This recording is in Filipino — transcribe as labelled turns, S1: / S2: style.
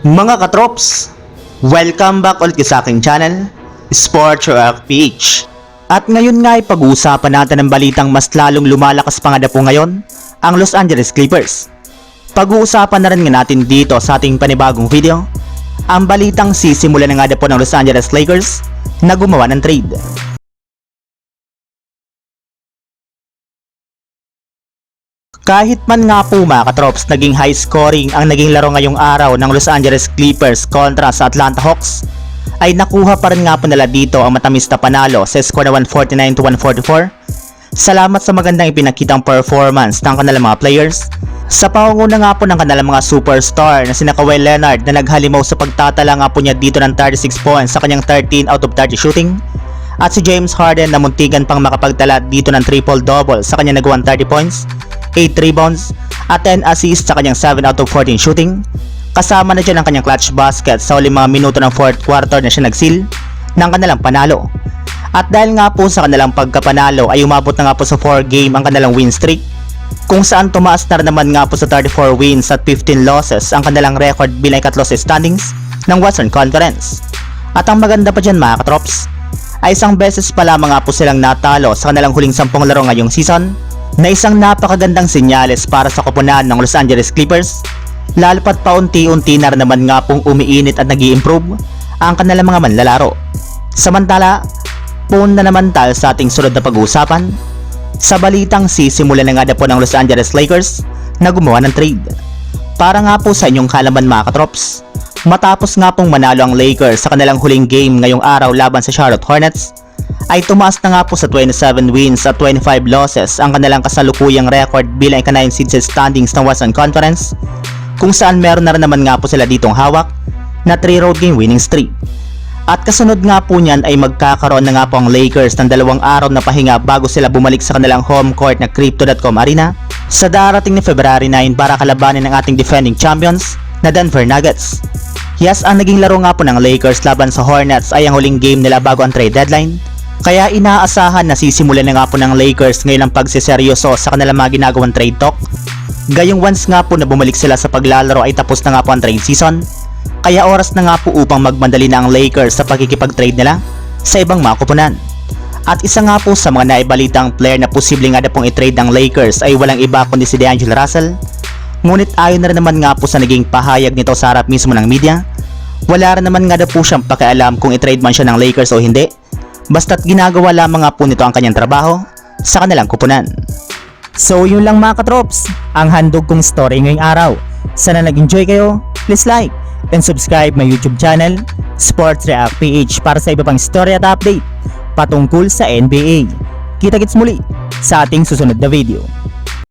S1: Mga katrops, welcome back ulit sa aking channel, Sports Rock PH. At ngayon nga ay pag-uusapan natin ang balitang mas lalong lumalakas pa nga na po ngayon, ang Los Angeles Clippers. Pag-uusapan na rin nga natin dito sa ating panibagong video, ang balitang sisimula na nga na po ng Los Angeles Lakers na gumawa ng trade. Kahit man nga po mga katrops, naging high scoring ang naging laro ngayong araw ng Los Angeles Clippers kontra sa Atlanta Hawks, ay nakuha pa rin nga po nila dito ang matamis na panalo sa score na 149 to 144. Salamat sa magandang ipinakitang performance ng kanilang mga players. Sa pangunguna nga po ng kanilang mga superstar na sina Kawhi Leonard na naghalimaw sa pagtatala nga po niya dito ng 36 points sa kanyang 13 out of 30 shooting. At si James Harden na muntikan pang makapagtala dito ng triple-double sa kanyang nagawang 30 points, 8 rebounds, at 10 assists sa kanyang 7 out of 14 shooting. Kasama na dyan ang kanyang clutch basket sa uling mga minuto ng 4th quarter na siya nagsil ng kanilang panalo. At dahil nga po sa kanilang pagkapanalo ay umabot na nga po sa 4 game ang kanilang win streak kung saan tumaas na naman nga po sa 34 wins at 15 losses ang kanilang record bilang ikatlo sa standings ng Western Conference. At ang maganda pa dyan mga katrops, ay isang beses pa lamang nga po silang natalo sa kanilang huling sampung laro ngayong season na isang napakagandang senyales para sa koponan ng Los Angeles Clippers lalo pat paunti-unti na naman nga pong umiinit at nag improve ang kanilang mga manlalaro. Samantala, puun na naman tayo sa ating sunod na pag-uusapan sa balitang sisimula na nga na po ng Los Angeles Lakers na gumawa ng trade. Para nga po sa inyong kalaman mga katrops, matapos nga pong manalo ang Lakers sa kanilang huling game ngayong araw laban sa Charlotte Hornets, ay tumaas na nga po sa 27 wins at 25 losses ang kanilang kasalukuyang record bilang ika-9 seed sa standings ng Western Conference, kung saan meron na rin naman nga po sila ditong hawak na 3 road game winning streak. At kasunod nga po niyan ay magkakaroon na nga po ang Lakers ng dalawang araw na pahinga bago sila bumalik sa kanilang home court na Crypto.com Arena sa darating ni February 9 para kalabanin ang ating defending champions na Denver Nuggets. Yes, ang naging laro nga po ng Lakers laban sa Hornets ay ang huling game nila bago ang trade deadline. Kaya inaasahan na sisimulan na nga po ng Lakers ngayon ang pagsiseryoso sa kanilang mga ginagawang trade talk. Gayong once nga po na bumalik sila sa paglalaro ay tapos na nga po ang trade season. Kaya oras na nga po upang magmandali na ang Lakers sa pagkikipag-trade nila sa ibang mga kupunan. At isa nga po sa mga naibalitang player na posibleng nga na pong i-trade ng Lakers ay walang iba kundi si DeAngelo Russell. Ngunit ayon na rin naman nga po sa naging pahayag nito sa harap mismo ng media, wala rin naman nga na po siyang pakialam kung i-trade man siya ng Lakers o hindi. Basta't ginagawa lamang nga po nito ang kanyang trabaho sa kanilang kupunan. So yun lang mga katrops, ang handog kong story ngayong araw. Sana nag-enjoy kayo, please like and subscribe my YouTube channel, Sports React PH para sa iba pang story at update patungkol sa NBA. Kita-kits muli sa ating susunod na video.